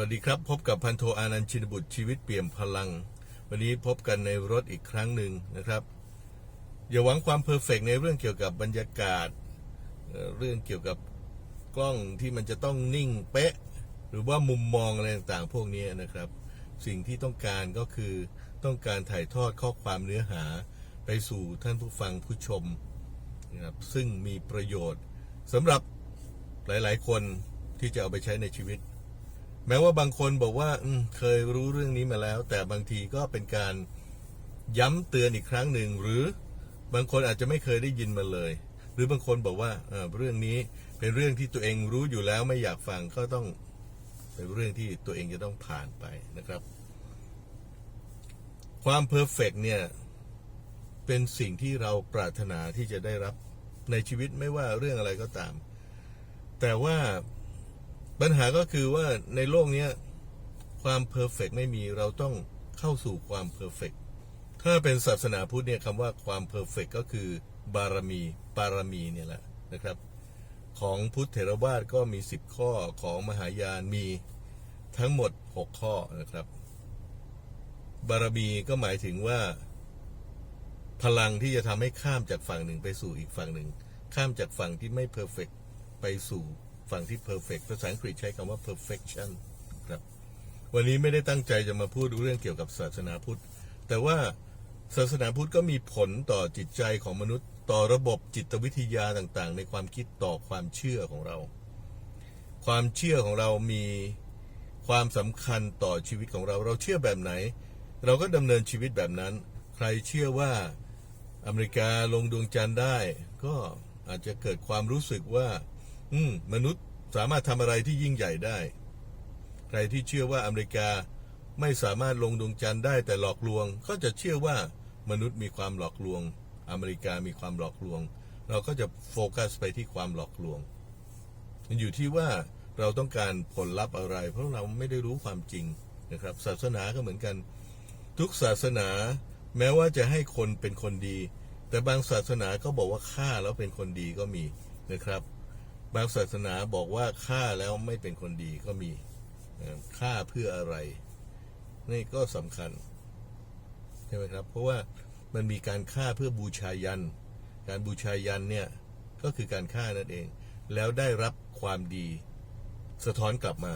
วัสดีครับพบกับพันโทอานันต์ชินบุตรชีวิตเปี่ยมพลัง วันนี้พบกันในรถอีกครั้งหนึ่งนะครับ อย่าหวังความเพอร์เฟกในเรื่องเกี่ยวกับบรรยากาศเอ่อเรื่องเกี่ยวกับกล้องที่มันจะต้องนิ่งเป๊ะ หรือว่ามุมมองอะไรต่างๆ พวกนี้นะครับ สิ่งที่ต้องการก็คือต้องการถ่ายทอดข้อความเนื้อหาไปสู่ท่านผู้ฟังผู้ชมนะครับซึ่งมีประโยชน์สำหรับหลายๆ คนที่จะเอาไปใช้ในชีวิต แม้ว่าบางคนบอกว่าเคยรู้เรื่องนี้มาแล้ว แต่บางทีก็เป็นการย้ำเตือนอีกครั้งหนึ่ง หรือบางคนอาจจะไม่เคยได้ยินมาเลย หรือบางคนบอกว่าเเรื่องนี้เป็นเรื่องที่ตัวเองรู้อยู่แล้วไม่อยากฟังก็ต้องเป็นเรื่องที่ตัวเองจะต้องผ่านไปนะครับ ความเพอร์เฟกเนี่ยเป็นสิ่งที่เราปรารถนาที่จะได้รับในชีวิตไม่ว่าเรื่องอะไรก็ตาม แต่ว่า ปัญหาก็คือว่าในโลกเนี้ยความเพอร์เฟกไม่มีเราต้องเข้าสู่ความเพอร์เฟกถ้าเป็นศาสนาพุทธเนี่ยคำว่าความเพอร์เฟกก็คือบารมีปารมีเนี่ยแหละนะครับ ของพุทธเถรวาทก็มี 10 ข้อของมหายานมีทั้งหมด 6 ข้อนะครับ บารมีก็หมายถึงว่า พลังที่จะทำให้ข้ามจากฝั่งหนึ่งไปสู่อีกฝั่งหนึ่ง ข้ามจากฝั่งที่ไม่เพอร์เฟกไปสู่ ฝั่งที่เพอร์เฟกภาษาอังกฤษใช้คำว่า perfection ครับ วันนี้ไม่ได้ตั้งใจจะมาพูดเรื่องเกี่ยวกับศาสนาพุทธ แต่ว่าศาสนาพุทธก็มีผลต่อจิตใจของมนุษย์ ต่อระบบจิตวิทยาต่างๆ ในความคิดต่อความเชื่อของเรา ความเชื่อของเรามีความสำคัญต่อชีวิตของเรา เราเชื่อแบบไหน เราก็ดำเนินชีวิตแบบนั้น ใครเชื่อว่าอเมริกาลงดวงจันทร์ได้ ก็อาจจะเกิดความรู้สึกว่า อืม มนุษย์สามารถทำอะไรที่ยิ่งใหญ่ได้ ใครที่เชื่อว่าอเมริกาไม่สามารถลงดวงจันทร์ได้แต่หลอกลวง ก็จะเชื่อว่ามนุษย์มีความหลอกลวง อเมริกามีความหลอกลวง เราก็จะโฟกัสไปที่ความหลอกลวง มันอยู่ที่ว่าเราต้องการผลลัพธ์อะไร เพราะเราไม่ได้รู้ความจริงนะครับ ศาสนาก็เหมือนกัน ทุกศาสนา แม้ว่าจะให้คนเป็นคนดี แต่บางศาสนาก็บอกว่าฆ่าแล้วเป็นคนดีก็มีนะครับ บางศาสนาบอกว่าฆ่าแล้วไม่เป็นคนดีก็มีฆ่าเพื่ออะไร นี่ก็สำคัญใช่ไหมครับ เพราะว่ามันมีการฆ่าเพื่อบูชายัน การบูชายันเนี่ยก็คือการฆ่านั่นเอง แล้วได้รับความดีสะท้อนกลับมา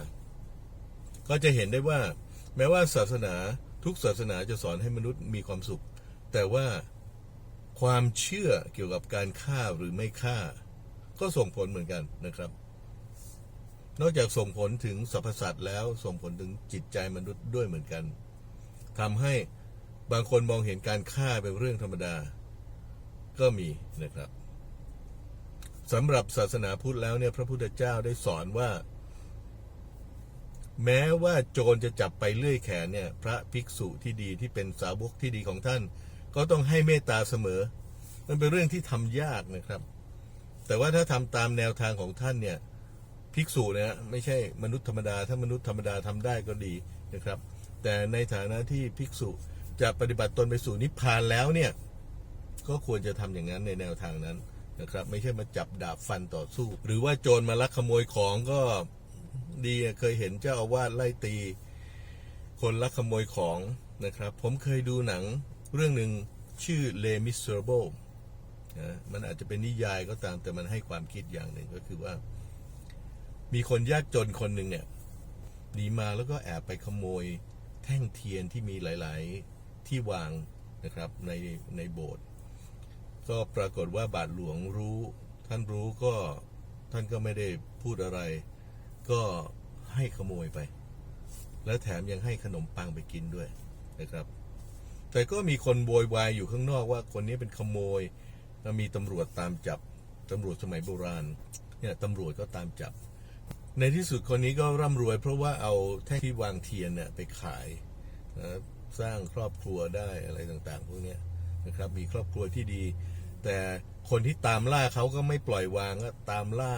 ก็จะเห็นได้ว่า แม้ว่าศาสนาทุกศาสนาจะสอนให้มนุษย์มีความสุข แต่ว่าความเชื่อเกี่ยวกับการฆ่าหรือไม่ฆ่า ก็ส่งผลเหมือนกันนะครับ นอกจากส่งผลถึงสรรพสัตว์แล้วส่งผลถึงจิตใจมนุษย์ด้วยเหมือนกันทำให้บางคนมองเห็นการฆ่าเป็นเรื่องธรรมดา ก็มีนะครับสำหรับศาสนาพุทธแล้วเนี่ยพระพุทธเจ้าได้สอนว่า แม้ว่าโจรจะจับไปเลื่อยแขนเนี่ย พระภิกษุที่ดีที่เป็นสาวกที่ดีของท่าน ก็ต้องให้เมตตาเสมอ มันเป็นเรื่องที่ทำยากนะครับ แต่ว่าถ้าทำตามแนวทางของท่านเนี่ยภิกษุเนี่ยไม่ใช่มนุษย์ธรรมดา ถ้ามนุษย์ธรรมดาทำได้ก็ดีนะครับ แต่ในฐานะที่ภิกษุจะปฏิบัติตนไปสู่นิพพานแล้วเนี่ยก็ควรจะทำอย่างนั้นในแนวทางนั้นนะครับ ไม่ใช่มาจับดาบฟันต่อสู้ หรือว่าโจรมาลักขโมยของก็ดีเคยเห็นเจ้าอาวาสไล่ตี คนลักขโมยของนะครับ ผมเคยดูหนังเรื่องหนึ่งชื่อ Les Miserables นะมันอาจจะเป็นนิยายก็ตามแต่มันให้ความคิดอย่างหนึ่งก็คือว่า มีคนยากจนคนหนึ่งเนี่ยหนีมาแล้วก็แอบไปขโมยแท่งเทียนที่มีหลาย ๆ ที่วางนะครับในในโบสถ์ก็ปรากฏว่าบาทหลวงรู้ ท่านรู้ก็ท่านก็ไม่ได้พูดอะไร ก็ให้ขโมยไป แล้วแถมยังให้ขนมปังไปกินด้วยนะครับ แต่ก็มีคนโวยวายอยู่ข้างนอกว่าคนนี้เป็นขโมย แล้วมีตำรวจตามจับตำรวจสมัยโบราณเนี่ยตำรวจก็ตามจับ ในที่สุดคนนี้ก็ร่ำรวย เพราะว่าเอาแท่งที่วางเทียนเนี่ยไปขายนะสร้างครอบครัวได้อะไรต่างๆ พวกนี้นะครับมีครอบครัวที่ดี แต่คนที่ตามล่าเขาก็ไม่ปล่อยวางก็ตามล่า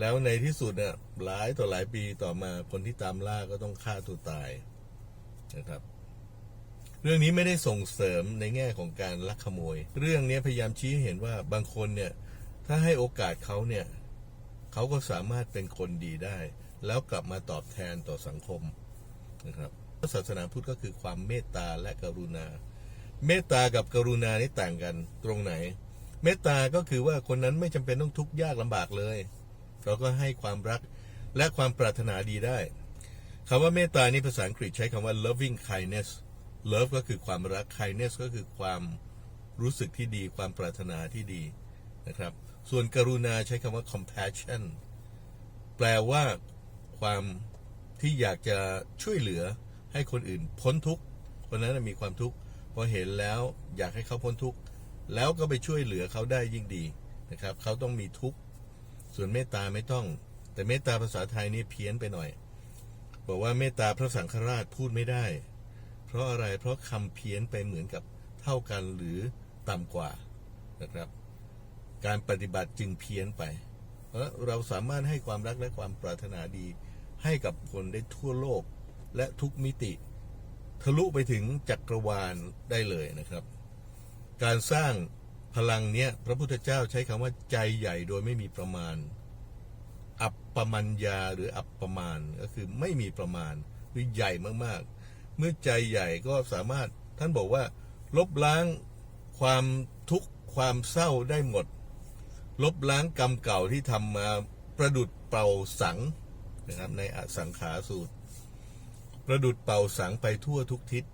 แล้วในที่สุดเนี่ยหลายต่อหลายปีต่อมาคนที่ตามล่าก็ต้องฆ่าตัวตายนะครับ เรื่องนี้ไม่ได้ส่งเสริมในแง่ของการลักขโมย เรื่องนี้พยายามชี้ให้เห็นว่าบางคนเนี่ยถ้าให้โอกาสเขาเนี่ยเขาก็สามารถเป็นคนดีได้ แล้วกลับมาตอบแทนต่อสังคมนะครับศาสนาพุทธก็คือความเมตตาและกรุณา เมตตากับกรุณานี่ต่างกันตรงไหน เมตตาก็คือว่าคนนั้นไม่จำเป็นต้องทุกข์ยากลำบากเลย เราก็ให้ความรักและความปรารถนาดีได้คำว่าเมตตานี่ภาษาอังกฤษใช้คำว่า loving kindness love ก็คือความรัก kindness ก็คือความรู้สึกที่ดี ความปรารถนาที่ดีนะครับ ส่วนกรุณาใช้คำว่า compassion แปลว่าความที่อยากจะช่วยเหลือให้คนอื่นพ้นทุกข์คนนั้นมีความทุกข์พอเห็นแล้วอยากให้เขาพ้นทุกข์แล้วก็ไปช่วยเหลือเขาได้ยิ่งดีนะครับ เขาต้องมีทุกข์ส่วนเมตตาไม่ต้อง แต่เมตตาภาษาไทยนี่เพี้ยนไปหน่อย บอกว่าเมตตาพระสังฆราชพูดไม่ได้ เพราะอะไรเพราะคำเพี้ยนไปเหมือนกับเท่ากันหรือต่ำกว่านะครับ การปฏิบัติจึงเพี้ยนไป เพราะเราสามารถให้ความรักและความปรารถนาดีให้กับคนได้ทั่วโลกและทุกมิติ ทะลุไปถึงจักรวาลได้เลยนะครับ การสร้างพลังเนี้ยพระพุทธเจ้าใช้คำว่าใจใหญ่โดยไม่มีประมาณ อัปปมัญญาหรืออัปปมาณก็คือไม่มีประมาณหรือใหญ่มากๆ เมื่อใจใหญ่ก็สามารถท่านบอกว่า ลบล้างความทุกข์ความเศร้าได้หมด ลบล้างกรรมเก่าที่ทำมาประดุดเป่าสังนะครับในอสังขาสูตร ประดุดเป่าสังไปทั่วทุกทิศ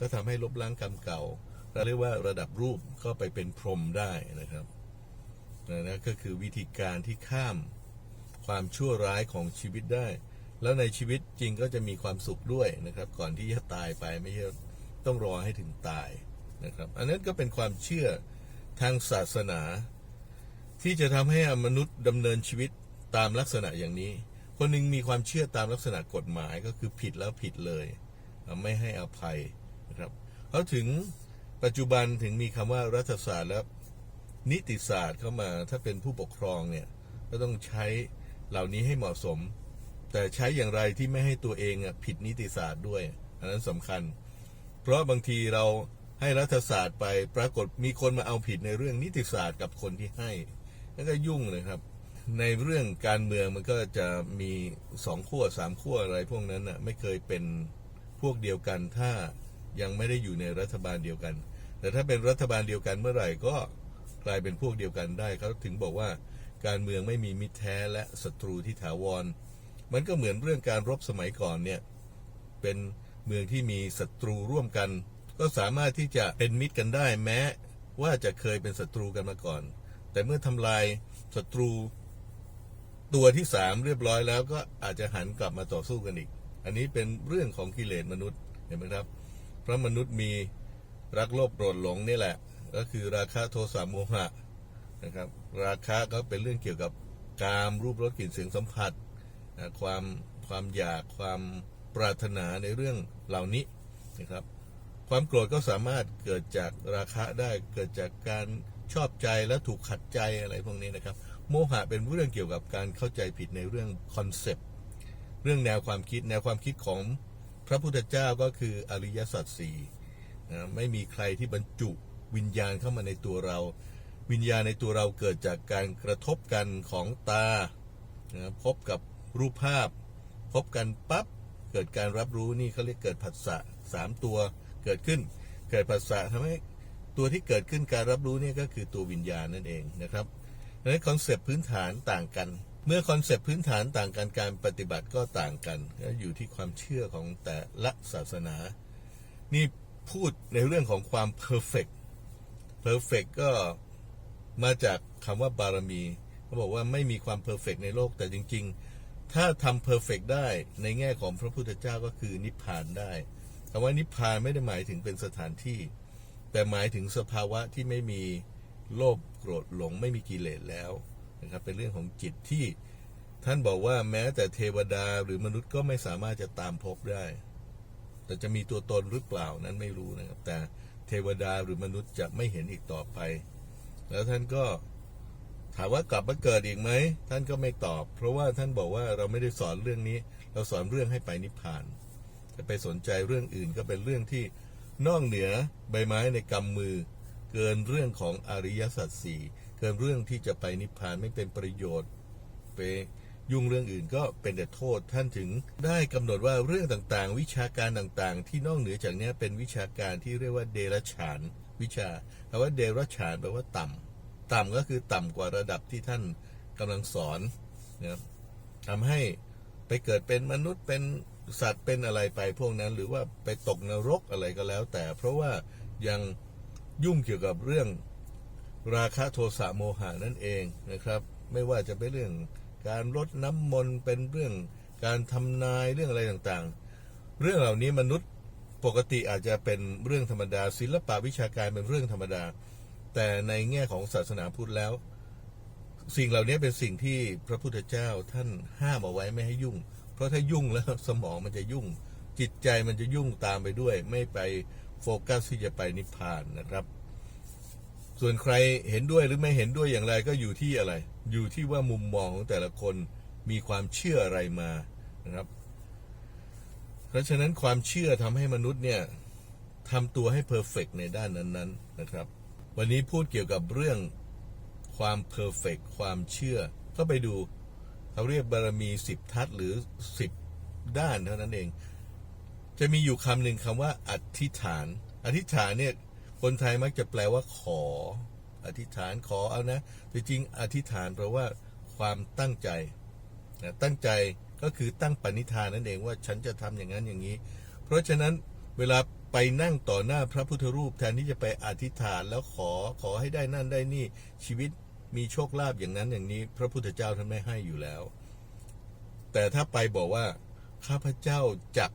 ก็ทำให้ลบล้างกรรมเก่าเราเรียกว่าระดับรูปก็ไปเป็นพรหมได้นะครับนะนะก็คือวิธีการที่ข้ามความชั่วร้ายของชีวิตได้ แล้วในชีวิตจริงก็จะมีความสุขด้วยนะครับ ก่อนที่จะตายไปไม่ใช่ต้องรอให้ถึงตายนะครับ อันนั้นก็เป็นความเชื่อทางศาสนา ที่จะทำให้มนุษย์ดำเนินชีวิตตามลักษณะอย่างนี้ คนหนึ่งมีความเชื่อตามลักษณะกฎหมายก็คือผิดแล้วผิดเลย ไม่ให้อภัยนะครับเขาถึงปัจจุบันถึงมีคำว่ารัฐศาสตร์และนิติศาสตร์เข้ามาถ้าเป็นผู้ปกครองเนี่ยก็ต้องใช้เหล่านี้ให้เหมาะสม แต่ใช้อย่างไรที่ไม่ให้ตัวเองผิดนิติศาสตร์ด้วย อันนั้นสำคัญ เพราะบางทีเราให้รัฐศาสตร์ไปปรากฏมีคนมาเอาผิดในเรื่องนิติศาสตร์กับคนที่ให้แล้วก็ยุ่งเลยครับ ในเรื่องการเมืองมันก็จะมีสองขั้วสามขั้วอะไรพวกนั้นน่ะไม่เคยเป็นพวกเดียวกันถ้ายังไม่ได้อยู่ในรัฐบาลเดียวกัน แต่ถ้าเป็นรัฐบาลเดียวกันเมื่อไหร่ก็กลายเป็นพวกเดียวกันได้เขาถึงบอกว่าการเมืองไม่มีมิตรแท้และศัตรูที่ถาวร มันก็เหมือนเรื่องการรบสมัยก่อนเนี่ยเป็นเมืองที่มีศัตรูร่วมกัน ก็สามารถที่จะเป็นมิตรกันได้แม้ ว่าจะเคยเป็นศัตรูกันมาก่อน แต่เมื่อทำลายศัตรูตัวที่สามเรียบร้อยแล้วก็อาจจะหันกลับมาต่อสู้กันอีก อันนี้เป็นเรื่องของกิเลสมนุษย์เห็นไหมครับ เพราะมนุษย์มีรักโลภโกรธหลงนี่แหละ ก็คือราคะโทสะโมหะนะครับ ราคะก็เป็นเรื่องเกี่ยวกับกามรูปรสกลิ่นเสียงสัมผัส ความความอยากความปรารถนาในเรื่องเหล่านี้นะครับ ความโกรธก็สามารถเกิดจากราคะได้เกิดจากการชอบใจและถูกขัดใจอะไรพวกนี้นะครับ โมหะเป็นเรื่องเกี่ยวกับการเข้าใจผิดในเรื่องคอนเซปต์เรื่องแนวความคิดแนวความคิดของพระพุทธเจ้าก็คืออริยสัจสี่นะไม่มีใครที่บรรจุวิญญาณเข้ามาในตัวเรา วิญญาณในตัวเราเกิดจากการกระทบกันของตานะพบกับ รูปภาพ พบกันปั๊บเกิดการรับรู้นี่เขาเรียกเกิดผัสสะสามตัวเกิดขึ้น เกิดผัสสะทำให้ตัวที่เกิดขึ้นการรับรู้นี่ก็คือตัววิญญาณนั่นเองนะครับดังนั้นคอนเซปต์พื้นฐานต่างกัน เมื่อคอนเซปต์พื้นฐานต่างกันการปฏิบัติก็ต่างกันก็อยู่ที่ความเชื่อของแต่ละศาสนา นี่พูดในเรื่องของความเพอร์เฟกต์เพอร์เฟกก็มาจากคำว่าบารมีเขาบอกว่าไม่มีความเพอร์เฟกในโลกแต่จริง ๆ ถ้าทำเพอร์เฟกได้ในแง่ของพระพุทธเจ้าก็คือนิพพานได้คำว่านิพพานไม่ได้หมายถึงเป็นสถานที่ แต่หมายถึงสภาวะที่ไม่มีโลภโกรธหลงไม่มีกิเลสแล้วนะครับเป็นเรื่องของจิตที่ท่านบอกว่าแม้แต่เทวดาหรือมนุษย์ก็ไม่สามารถจะตามพบได้ แต่จะมีตัวตนหรือเปล่านั้นไม่รู้นะครับ แต่เทวดาหรือมนุษย์จะไม่เห็นอีกต่อไป แล้วท่านก็ ถามว่ากลับมาเกิดอีกไหมท่านก็ไม่ตอบ เพราะว่าท่านบอกว่าเราไม่ได้สอนเรื่องนี้ เราสอนเรื่องให้ไปนิพพานจะไปสนใจเรื่องอื่นก็เป็นเรื่องที่นอกเหนือใบไม้ในกำมือ เกินเรื่องของอริยสัจสี่เกินเรื่องที่จะไปนิพพานไม่เป็นประโยชน์ไปยุ่งเรื่องอื่นก็เป็นแต่โทษท่านถึงได้กำหนดว่าเรื่องต่างๆ วิชาการต่างๆ ที่นอกเหนือจากนี้เป็นวิชาการที่เรียกว่าเดรัจฉาน วิชาคำว่าเดรัจฉานแปลว่าต่ำ ต่ำก็คือต่ำกว่าระดับที่ท่านกำลังสอนนะครับทำให้ไปเกิดเป็นมนุษย์เป็นสัตว์เป็นอะไรไปพวกนั้น หรือว่าไปตกนรกอะไรก็แล้ว แต่เพราะว่ายังยุ่งเกี่ยวกับเรื่องราคะโทสะโมหะนั่นเองนะครับ ไม่ว่าจะเป็นเรื่องการลดน้ำมนต์เป็นเรื่องการทำนายเรื่องอะไรต่างๆ เรื่องเหล่านี้มนุษย์ปกติอาจจะเป็นเรื่องธรรมดา ศิลปะวิชาการเป็นเรื่องธรรมดา แต่ในแง่ของศาสนาพุทธแล้ว สิ่งเหล่านี้เป็นสิ่งที่พระพุทธเจ้าท่านห้ามเอาไว้ไม่ให้ยุ่ง เพราะถ้ายุ่งแล้วสมองมันจะยุ่ง จิตใจมันจะยุ่งตามไปด้วย ไม่ไปโฟกัสที่จะไปนิพพานนะครับ ส่วนใครเห็นด้วยหรือไม่เห็นด้วยอย่างไรก็อยู่ที่อะไร อยู่ที่ว่ามุมมองของแต่ละคนมีความเชื่ออะไรมานะครับ เพราะฉะนั้นความเชื่อทำให้มนุษย์เนี่ยทำตัวให้เพอร์เฟกในด้านนั้น ๆ นะครับ วันนี้พูดเกี่ยวกับเรื่องความเพอร์เฟกความเชื่อ ก็ไปดูเขาเรียกบารมีสิบทัศหรือสิบด้านเท่านั้นเอง จะมีอยู่คำหนึ่งคำว่า อธิษฐาน อธิษฐานเนี่ยคนไทยมักจะแปลว่าขอ อธิษฐานขอเอานะแต่จริงอธิษฐานแปลว่าความตั้งใจนะตั้งใจก็คือตั้งปณิธานนั่นเองว่าฉันจะทำอย่างนั้นอย่างนี้ เพราะฉะนั้นเวลา ไปนั่งต่อหน้าพระพุทธรูปแทนที่จะไปอธิษฐานแล้วขอขอให้ได้นั่นได้นี่ชีวิตมีโชคลาภอย่างนั้นอย่างนี้ พระพุทธเจ้าท่านไม่ให้อยู่แล้ว แต่ถ้าไปบอกว่า ข้าพเจ้าจัก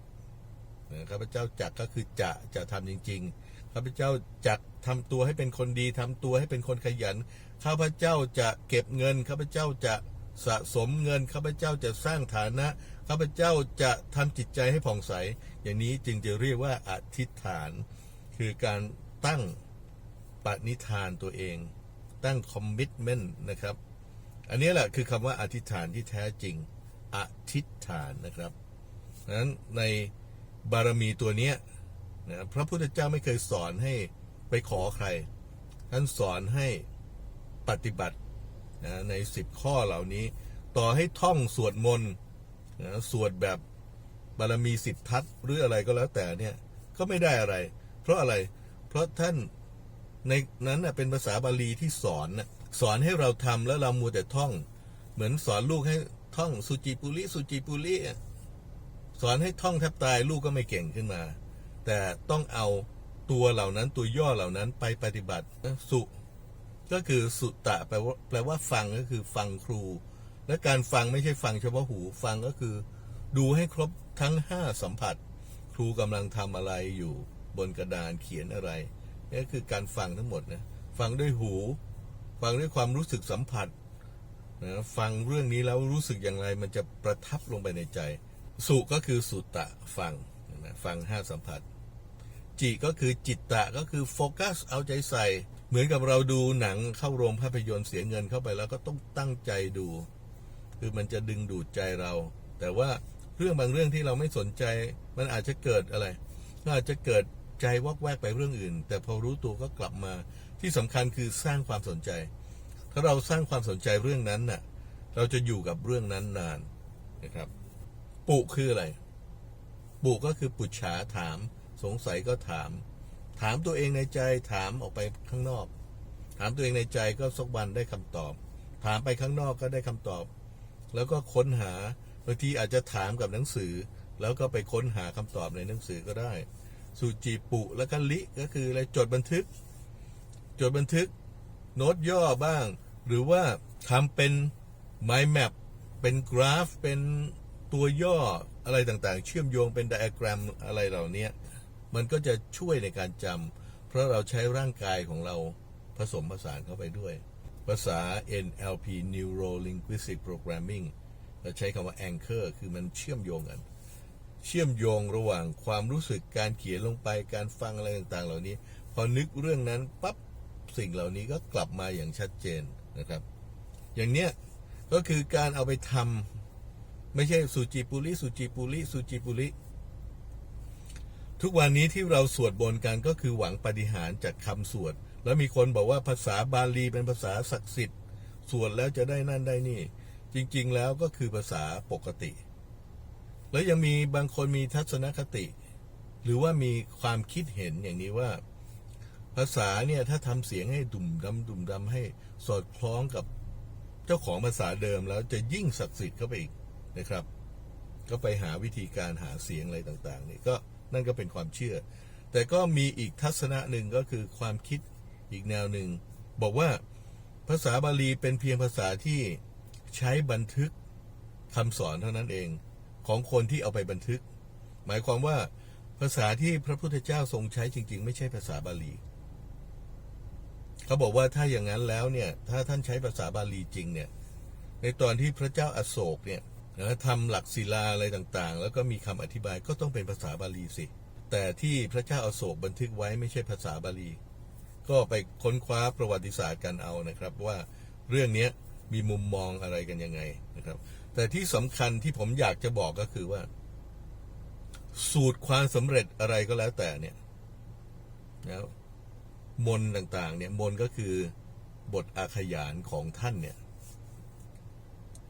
ข้าพเจ้าจักก็คือจะจะทำจริง ๆ ข้าพเจ้าจะทำตัวให้เป็นคนดีทำตัวให้เป็นคนขยัน ข้าพเจ้าจะเก็บเงิน ข้าพเจ้าจะสะสมเงิน ข้าพเจ้าจะสร้างฐานะ ข้าพเจ้าจะทำจิตใจให้ผ่องใส อย่างนี้จึงจะเรียกว่าอธิษฐาน คือการตั้งปณิธานตัวเอง ตั้งคอมมิชเมนต์นะครับ อันนี้แหละคือคำว่าอธิษฐานที่แท้จริง อธิษฐานนะครับดังนั้นในบารมีตัวเนี้ยนะพระพุทธเจ้าไม่เคยสอนให้ไปขอใคร ท่านสอนให้ปฏิบัตินะในสิบข้อเหล่านี้ ต่อให้ท่องสวดมนต์ นะสวดแบบบารมีสิบทัศหรืออะไรก็แล้วแต่เนี่ยก็ไม่ได้อะไร เพราะอะไร เพราะท่านในนั้นนะเป็นภาษาบาลีที่สอนนะสอนให้เราทำแล้วเรามัวแต่ท่อง เหมือนสอนลูกให้ท่องสุจิปุริสุจิปุริสอนให้ท่องแทบตายลูกก็ไม่เก่งขึ้นมา แต่ต้องเอาตัวเหล่านั้นตัวย่อเหล่านั้นไปปฏิบัติสุ ก็คือสุตะแปลว่าแปลว่าฟังก็คือฟังครู และการฟังไม่ใช่ฟังเฉพาะหู ฟังก็คือ ดูให้ครบทั้งห้าสัมผัส ครูกำลังทำอะไรอยู่บนกระดานเขียนอะไรนี่คือการฟังทั้งหมดนะฟังด้วยหู ฟังด้วยความรู้สึกสัมผัสนะฟังเรื่องนี้แล้วรู้สึกอย่างไร มันจะประทับลงไปในใจ สุก็คือสุตะฟังนะฟังห้าสัมผัส จิก็คือจิตตะก็คือโฟกัสเอาใจใส่ เหมือนกับเราดูหนังเข้าโรงภาพยนตร์เสียเงินเข้าไปแล้วก็ต้องตั้งใจดู คือมันจะดึงดูดใจเรา แต่ว่าเรื่องบางเรื่องที่เราไม่สนใจ มันอาจจะเกิดอะไรก็อาจจะเกิดใจวอกแวกไปเรื่องอื่น แต่พอรู้ตัวก็กลับมาที่สำคัญคือสร้างความสนใจ ถ้าเราสร้างความสนใจเรื่องนั้นน่ะ เราจะอยู่กับเรื่องนั้นนานนะครับ ปุคืออะไร ปุก็คือปุจฉาถาม สงสัยก็ถาม ถามตัวเองในใจถามออกไปข้างนอก ถามตัวเองในใจก็สักวันได้คำตอบ ถามไปข้างนอกก็ได้คำตอบ แล้วก็ค้นหาบางทีอาจจะถามกับหนังสือ แล้วก็ไปค้นหาคำตอบในหนังสือก็ได้ สุจิปุแล้วก็ลิก็คืออะไรจดบันทึก จดบันทึก โน้ตย่อบ้าง หรือว่าทำเป็น mind map เป็นกราฟ เป็นตัวย่ออะไรต่างๆ เชื่อมโยงเป็นไดอะแกรมอะไรเหล่านี้มันก็จะช่วยในการจำเพราะเราใช้ร่างกายของเราผสมผสานเข้าไปด้วย ภาษา NLP Neuro Linguistic Programming เราใช้คำว่า anchor คือมันเชื่อมโยงกัน เชื่อมโยงระหว่างความรู้สึกการเขียนลงไปการฟังอะไรต่างๆ เหล่านี้ พอนึกเรื่องนั้นปั๊บสิ่งเหล่านี้ก็กลับมาอย่างชัดเจนนะครับ อย่างเนี้ยก็คือการเอาไปทำไม่ใช่สุจิปุริสุจิปุริสุจิปุริทุกวันนี้ที่เราสวดบนกันก็คือหวังปฏิหารย์จากคำสวด แล้วมีคนบอกว่าภาษาบาลีเป็นภาษาศักดิ์สิทธิ์สวดแล้วจะได้นั่นได้นี่จจริง ๆ แล้วก็คือภาษาปกติ แล้วยังมีบางคนมีทัศนคติ หรือว่ามีความคิดเห็นอย่างนี้ว่า ภาษาเนี่ยถ้าทำเสียงให้ดุ่มดำดุ่มดำให้สอดคล้องกับเจ้าของภาษาเดิมแล้วจะยิ่งศักดิ์สิทธิ์เข้าไปอีกนะครับ ก็ไปหาวิธีการหาเสียงอะไรต่างๆนี่ก็นั่นก็เป็นความเชื่อ แต่ก็มีอีกทัศนะหนึ่งก็คือความคิด อีกแนวหนึ่ง บอกว่าภาษาบาลีเป็นเพียงภาษาที่ใช้บันทึกคำสอนเท่านั้นเอง ของคนที่เอาไปบันทึก หมายความว่าภาษาที่พระพุทธเจ้าทรงใช้จริง ๆ ไม่ใช่ภาษาบาลีเขาบอกว่าถ้าอย่างนั้นแล้วเนี่ย ถ้าท่านใช้ภาษาบาลีจริงเนี่ย ในตอนที่พระเจ้าอโศกเนี่ยทำหลักศิลาอะไรต่างๆ แล้วก็มีคำอธิบายก็ต้องเป็นภาษาบาลีสิ แต่ที่พระเจ้าอโศกบันทึกไว้ไม่ใช่ภาษาบาลี ก็ไปค้นคว้าประวัติศาสตร์กันเอานะครับ ว่าเรื่องนี้มีมุมมองอะไรกันยังไงนะครับ แต่ที่สำคัญที่ผมอยากจะบอกก็คือว่า สูตรความสำเร็จอะไรก็แล้วแต่เนี่ยแล้วมนต่างๆ เนี่ยมนก็คือบทอาขยานของท่านเนี่ย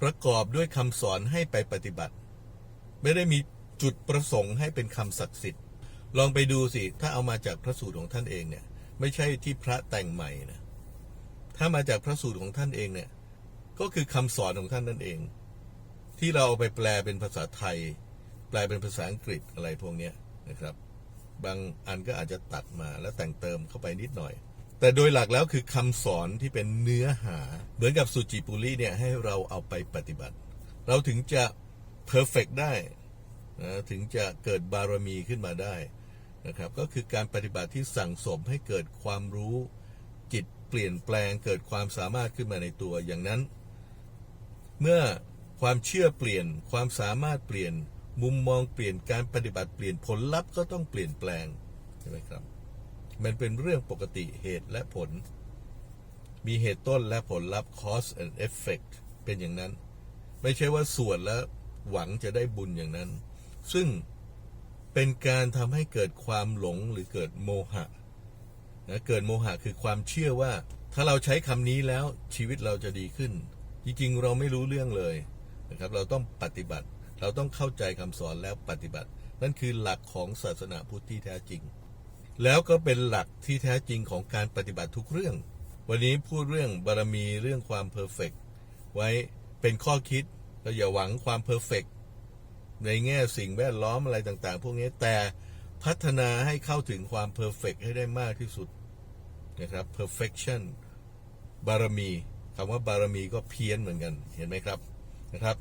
ประกอบด้วยคำสอนให้ไปปฏิบัติ ไม่ได้มีจุดประสงค์ให้เป็นคำศักดิ์สิทธิ์ ลองไปดูสิ ถ้าเอามาจากพระสูตรของท่านเองเนี่ย ไม่ใช่ที่พระแต่งใหม่นะถ้ามาจากพระสูตรของท่านเองเนี่ย ก็คือคำสอนของท่านนั่นเอง ที่เราเอาไปแปลเป็นภาษาไทย แปลเป็นภาษาอังกฤษอะไรพวกเนี้ยนะครับ บางอันก็อาจจะตัดมาแล้วแต่งเติมเข้าไปนิดหน่อย แต่โดยหลักแล้วคือคำสอนที่เป็นเนื้อหา เหมือนกับสุจิปุริเนี่ยให้เราเอาไปปฏิบัติ เราถึงจะเพอร์เฟกได้นะถึงจะเกิดบารมีขึ้นมาได้ นะครับก็คือการปฏิบัติที่สั่งสมให้เกิดความรู้จิตเปลี่ยนแปลงเกิดความสามารถขึ้นมาในตัวอย่างนั้น เมื่อความเชื่อเปลี่ยนความสามารถเปลี่ยนมุมมองเปลี่ยนการปฏิบัติเปลี่ยนผลลัพธ์ก็ต้องเปลี่ยนแปลงใช่ไหมครับ มันเป็นเรื่องปกติเหตุและผล มีเหตุต้นและผลลัพธ์ cause and effect เป็นอย่างนั้น ไม่ใช่ว่าส่วนแล้วหวังจะได้บุญอย่างนั้น ซึ่ง เป็นการทำให้เกิดความหลงหรือเกิดโมหะนะเกิดโมหะคือความเชื่อว่า ถ้าเราใช้คำนี้แล้วชีวิตเราจะดีขึ้น จริงๆ เราไม่รู้เรื่องเลยนะครับ เราต้องปฏิบัติ เราต้องเข้าใจคำสอนแล้วปฏิบัติ นั่นคือหลักของศาสนาพุทธที่แท้จริง แล้วก็เป็นหลักที่แท้จริงของการปฏิบัติทุกเรื่อง วันนี้พูดเรื่องบารมีเรื่องความเพอร์เฟกไว้เป็นข้อคิดเราอย่าหวังความเพอร์เฟกต ในแง่สิ่งแวดล้อมอะไรต่าง ๆ พวกนี้แต่พัฒนาให้เข้าถึงความเพอร์เฟกให้ได้มากที่สุดนะครับ perfection บารมีคำว่าบารมีก็เพี้ยนเหมือนกันเห็นไหมครับนะครับ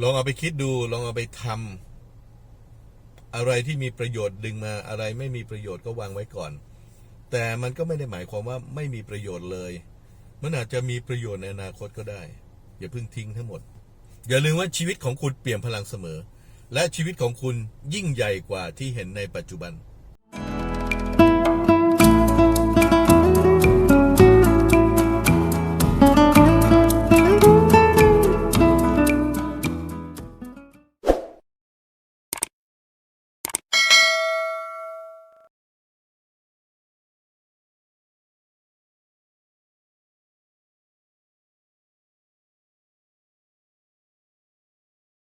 ลองเอาไปคิดดูลองเอาไปทำอะไรที่มีประโยชน์ดึงมาอะไรไม่มีประโยชน์ก็วางไว้ก่อน แต่มันก็ไม่ได้หมายความว่าไม่มีประโยชน์เลย มันอาจจะมีประโยชน์ในอนาคตก็ได้ อย่าเพิ่งทิ้งทั้งหมด อย่าลืมว่าชีวิตของคุณเปลี่ยนพลังเสมอ และชีวิตของคุณยิ่งใหญ่กว่าที่เห็นในปัจจุบัน